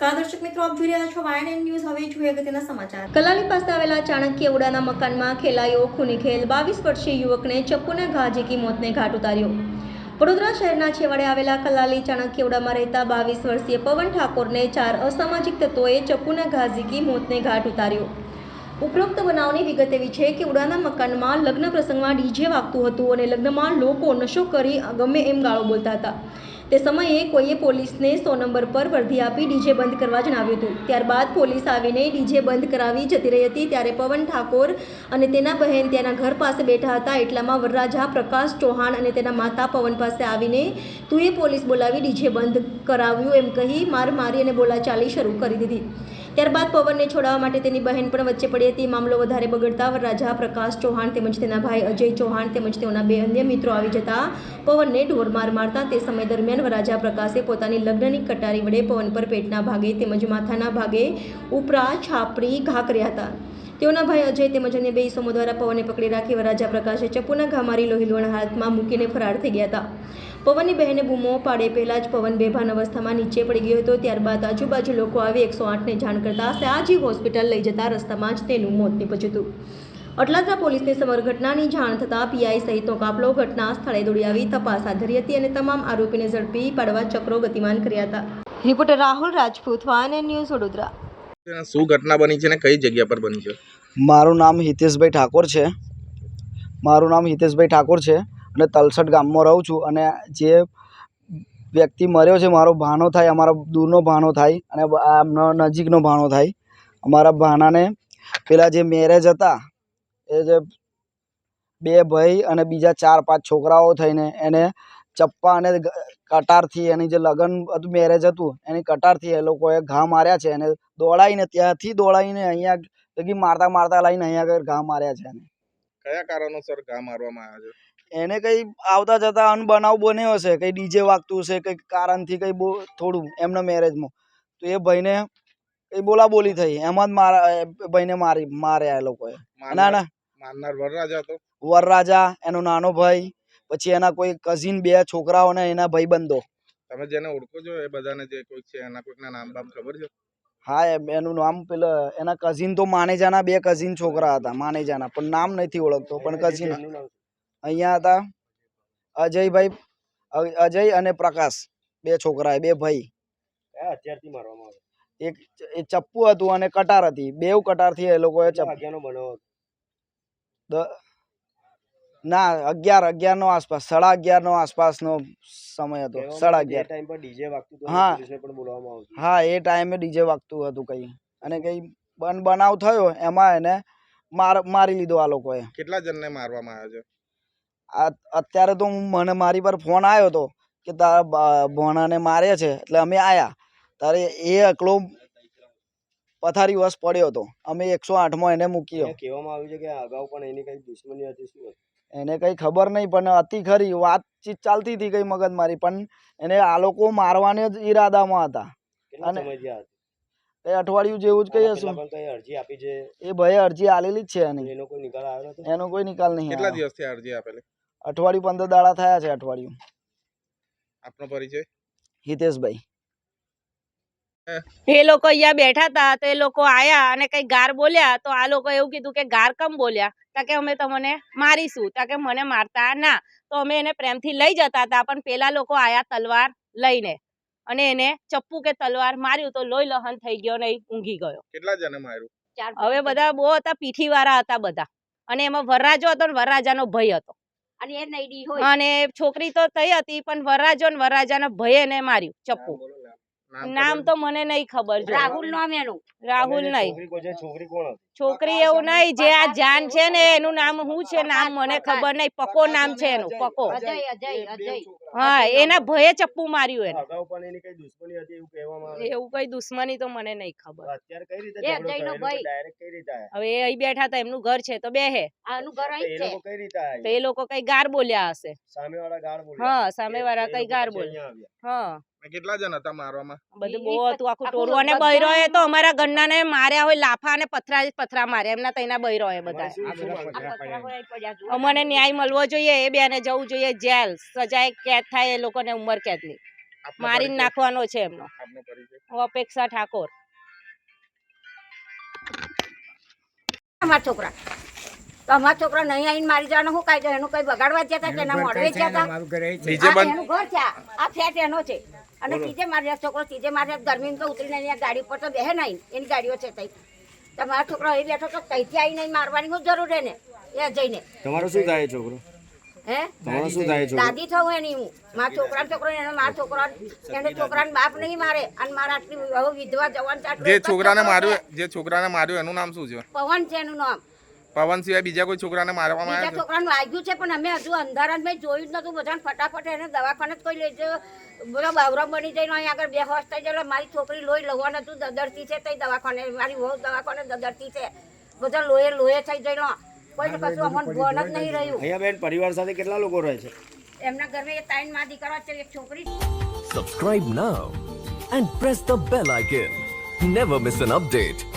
નમસ્કાર, દર્શક મિત્રો, આપ જોઈ રહ્યા છો વાયન ન્યૂઝ હવે જોઈએ અગત્યના સમાચાર. કલાલી પાસે આવેલા ચાણક્ય ઉડાના મકાનમાં ખેલાયો ખૂની ખેલ. બાવીસ વર્ષીય યુવકને ચપ્પુને ઘા ઝીકી મોતને ઘાટ ઉતાર્યો. વડોદરા શહેરના છેવાડે આવેલા કલાલી ચાણક્યવડામાં રહેતા બાવીસ વર્ષીય પવન ઠાકોરને ચાર અસામાજિક તત્વોએ ચપ્પુના ઘા ઝીકી મોતને ઘાટ ઉતાર્યો. ઉપરોક્ત બનાવની વિગત એવી છે કે ઉડાના મકાનમાં લગ્ન પ્રસંગમાં ડીજે વાગતું હતું અને લગ્નમાં લોકો નશો કરી ગમે એમ ગાળો બોલતા હતા. તે સમયે કોઈએ પોલીસને સો નંબર પર વર્ધી આપી ડીજે બંધ કરવા જણાવ્યું હતું. ત્યારબાદ પોલીસ આવીને ડીજે બંધ કરાવી જતી રહી હતી. ત્યારે પવન ઠાકોર અને તેના બહેન તેના ઘર પાસે બેઠા હતા. એટલામાં વરરાજા પ્રકાશ ચૌહાણ અને તેના માતા પવન પાસે આવીને તુએ પોલીસ બોલાવી ડીજે બંધ કરાવ્યું એમ કહી માર મારી અને બોલાચાલી શરૂ કરી દીધી. ત્યારબાદ પવનને છોડાવવા માટે તેની બહેન પણ વચ્ચે પડી હતી. મામલો વધારે બગડતા રાજા પ્રકાશ ચૌહાણ તેમજ તેના ભાઈ અજય ચૌહાણ તેમજ તેઓના બે અન્ય મિત્રો આવી જતા પવનને ઢોરમાર મારતા તે સમય દરમિયાન વરાજા પ્રકાશે પોતાની લગ્નની કટારી વડે પવન પર પેટના ભાગે તેમજ માથાના ભાગે ઉપરા છાપરી ઘા કર્યા હતા. તેઓના ભાઈ અજય તેમજ અન્ય બે ઈસમો દ્વારા પવનને પકડી રાખી રાજા પ્રકાશે ચપ્પુના ઘા મારી લોહીલુણ હાલતમાં મૂકીને ફરાર થઈ ગયા હતા. પવનની બહેને બૂમો પાડે પહેલાં જ પવન બેભાન અવસ્થામાં નીચે પડી ગયો હતો. ત્યારબાદ આજુબાજુ લોકો આવી એકસો આઠને જાણ કરતા સયાજી હોસ્પિટલ લઈ જતા રસ્તામાં જ તેનું મોત નીપજ્યું હતું. અટલાદરા પોલીસને સમગ્ર ઘટનાની જાણ થતાં પીઆઈ સહિતનો કાફલો ઘટના સ્થળે દોડી આવી. તપાસ હાથ ધરી હતી અને તમામ આરોપીને ઝડપી પાડવા ચક્રો ગતિમાન કર્યા હતા. રિપોર્ટર રાહુલ રાજપૂત વાન ન્યૂઝ વડોદરા. શું ઘટના બની છે ને કઈ જગ્યા પર બની છે? મારું નામ હિતેશભાઈ ઠાકોર છે. મારું નામ હિતેશભાઈ ઠાકોર છે. અને તલસટ ગામમાં રહું છું અને જે વ્યક્તિ મર્યો છે, મારો ભાણો થાય, અમારા દૂરનો ભાણો થાય અને આ એમનો નજીકનો ભાણો થાય. અમારા ભાણાને પેલા જે મેરેજ હતા, એ જે બે ભાઈ અને બીજા ચાર પાંચ છોકરાઓ થઈને એને ચપ્પા અને કટારથી એની જે લગ્ન હતું મેરેજ હતું, એની કટારથી એ લોકોએ ઘા માર્યા છે અને દોડાઈને ત્યાંથી દોડાઈને અહીંયા મારતા મારતા લઈને અહીંયા આગળ ઘા માર્યા છે એને. કયા કારણોસર ઘા મારવામાં આવ્યા છે? એને કંઈ આવતા જતા અનબનાવ બન્યો હશે કંઈ ડીજે વાગતું હશે કંઈક કારણથી કંઈ બહુ થોડું એમના મેરેજમાં. તો એ ભાઈને કંઈ બોલાબોલી થઈ. એમાં જ મારા ભાઈને મારી માર્યા એ લોકોએ. ના ના. મારનાર વરરાજા તો? વરરાજા એનો નાનો ભાઈ પછી એના કોઈ કઝિન બે છોકરાઓ ને એના ભાઈબંધો. તમે જેને ઓળખો છો એ બધાને જે કોઈ છે એના કોઈકના નામ બામ ખબર છે? હા એનું નામ પેલા એના કઝિન તો માનેજાના બે કઝિન છોકરા હતા માનેજાના પણ નામ નથી ઓળખતો પણ કઝિન અહીંયા હતા અજયભાઈ અજય અને પ્રકાશ બે છોકરા બે ભાઈ. મારવામાં એક એ ચપ્પુ હતું અને કટાર હતી. બેવ કટારથી એ લોકોએ આવે ચપ્પુ વાગ્યાનો બનાવ દ- ના અગિયાર નો આસપાસ સાડા આસપાસનો સમય હતો. સાડા અગિયાર. ટાઈમ પર ડીજે વાગતું હા. પોલીસને પણ બોલાવવામાં આવતું હા એ ટાઈમે ડીજે વાગતું હતું કઈ. અને કઈ બન બનાવ થયો એમાં એને માર મારી લીધો આ લોકોએ. કેટલા જણને મારવામાં આવ્યા છે? અત્યારે તો હું- મને મારી પર ફોન આવ્યો હતો કે તારા ભોણાને મારે છે એટલે અમે આવ્યા તારે એ એકલો પથારી વસ પડ્યો હતો. અમે એકસો આઠમાં એને મૂક્યો. કહેવામાં આવ્યું છે કે અગાઉ પણ એની કંઈ દુશ્મની હતી શું એને કંઈ ખબર નહીં પણ હતી ખરી વાતચીત ચાલતી હતી કઈ મગજ મારી પણ એને આ લોકો મારવાને જ ઈરાદામાં હતા. અને- એ કઈ અઠવાડિયું જેવું જ કઈ આના હશું. અરજી આપી છે? એ ભાઈ અરજી આલેલી જ છે એની. એનો કોઈ નિકાલ આવ્યો એનો કોઈ નિકાલ નહીં કેટલા. દિવસથી અરજી આપેલી? અઠવાડિયું પંદર દાડા થયા છે અઠવાડિયું. આપનો પરિચય? હિતેશભાઈ. એ લોકો અહીંયા બેઠા હતા તો એ લોકો આયા અને કઈ ગાર બોલ્યા તો આ લોકો એવું કીધું કે ગાર કમ બોલ્યા? તા કે અમે તમને મારીશું તા કે મને મારતા ના. તો અમે એને પ્રેમથી લઈ જતા હતા પણ પેલા લોકો આયા તલવાર લઈને. અને એને ચપ્પુ કે તલવાર માર્યું તો લોહી લહન થઈ ગયો ને ઊંઘી ગયો. કેટલા જણે માર્યું? હવે બધા બહુ હતા પીઠી વાળા હતા બધા. અને એમાં વરરાજો હતો ને વરરાજાનો ભય હતો. અને એ નઈડી હોય. અને છોકરી તો થઈ હતી પણ વરરાજો ને વરરાજાના ભય ને માર્યું ચપ્પુ. નામ. તો મને નહીં ખબર જો. રાહુલ નામ એનું. રાહુલ નહીં. છોકરી કોઈ છે, છોકરી કોણ હતી? છોકરી એવું નહીં જે આ જાન છે ને એનું નામ શું છે નામ મને ખબર નહીં પકો નામ છે એનું પકો. અજય અજય અજય. હા એના ભયે ચપ્પુ માર્યું એને. અગાઉ પણ એની કઈ દુશ્મની હતી એવું કહેવામાં આવે? એવું કઈ દુશ્મની તો મને નહીં ખબર. અત્યારે કઈ રીતે એ ઝઘડો અજયનો થયો? direct કઈ રીતે? હવે એ અહીં બેઠા હતા એમનું ઘર છે તો બેહે આનું ઘર અહીં છે. એ લોકો કઈ રીતે આયા? તો એ લોકો કઈ ગાર બોલ્યા હશે. સામેવાળા ગાર બોલ્યા. હા સામેવાળા કઈ ગાર બોલ્યા. હા. કેટલા જણ હતા મારવામાં? બધું બહુ હતું આખું ટોળું અને બૈરો એ તો અમારા ગન્ના ને માર્યા હોય લાફા અને પથરા પથરા માર્યા એમના તઈના બૈરો એ બધા. અમને ન્યાય મળવો જોઈએ એ બેને જવું જોઈએ જેલ સજાએ કેદ થાય એ લોકોને ઉંમર કેદની. પરિચય? નાખવાનો છે એમનો. હું અપેક્ષા ઠાકોર. અમારા છોકરા. તો અમારા છોકરા નહીં આવીને મારી જવાનો શું કાયદો? એનું કઈ બગાડવા જતા કે એના મોડવે જતા બંધ ઘર છે. આ. ફેટ એનો છે. અને ત્રીજે મારે છોકરો ત્રીજે મારે ગરમી તો ઉતરીને અહીંયા ગાડી પર તો બેહે નહીં. એની ગાડીઓ છે તઈ. તમારો છોકરો અહીં બેઠો તો તઈથી આવીને મારવાની શું જરૂર એને એ જઈને. તમારો શું થાય છોકરો? હે? તમારો શું થાય છોકરો? દાદી થવું એની હું. મારા છોકરા છોકરો એને મારા છોકરા એને છોકરાને બાપ નહીં મારે. અને મારા આટલી વિધવા જવાન જે છોકરાને છોકરો માર્યું. જે છોકરાને માર્યું એનું નામ શું છે? પવન છે એનું નામ. પવન સિવાય બીજા કોઈ છોકરાને મારવામાં આવ્યા છોકરાનું વાગ્યું છે પણ અમે હજુ અંધારામાં મેં જોયું જ નતું બધાને ફટાફટ એને દવાખાને જ કોઈ લઈ બધા બાવરા બની જઈને અહીં આગળ બે હોશ થઈ ગયેલો મારી છોકરી લોહી લવા નતું દદરતી છે તઈ દવાખાને. મારી વહુ દવાખાને દદરતી છે. બધા લોહે લોહે થઈ ગયેલો. કોઈ કશું અમને ભણ જ નહીં રહ્યું. અહીંયા બેન પરિવાર સાથે કેટલા લોકો રહે છે? એમના ઘરમાં એક તાઈનમાં દીકરો છે એક છોકરી subscribe now and press the bell icon never miss an update.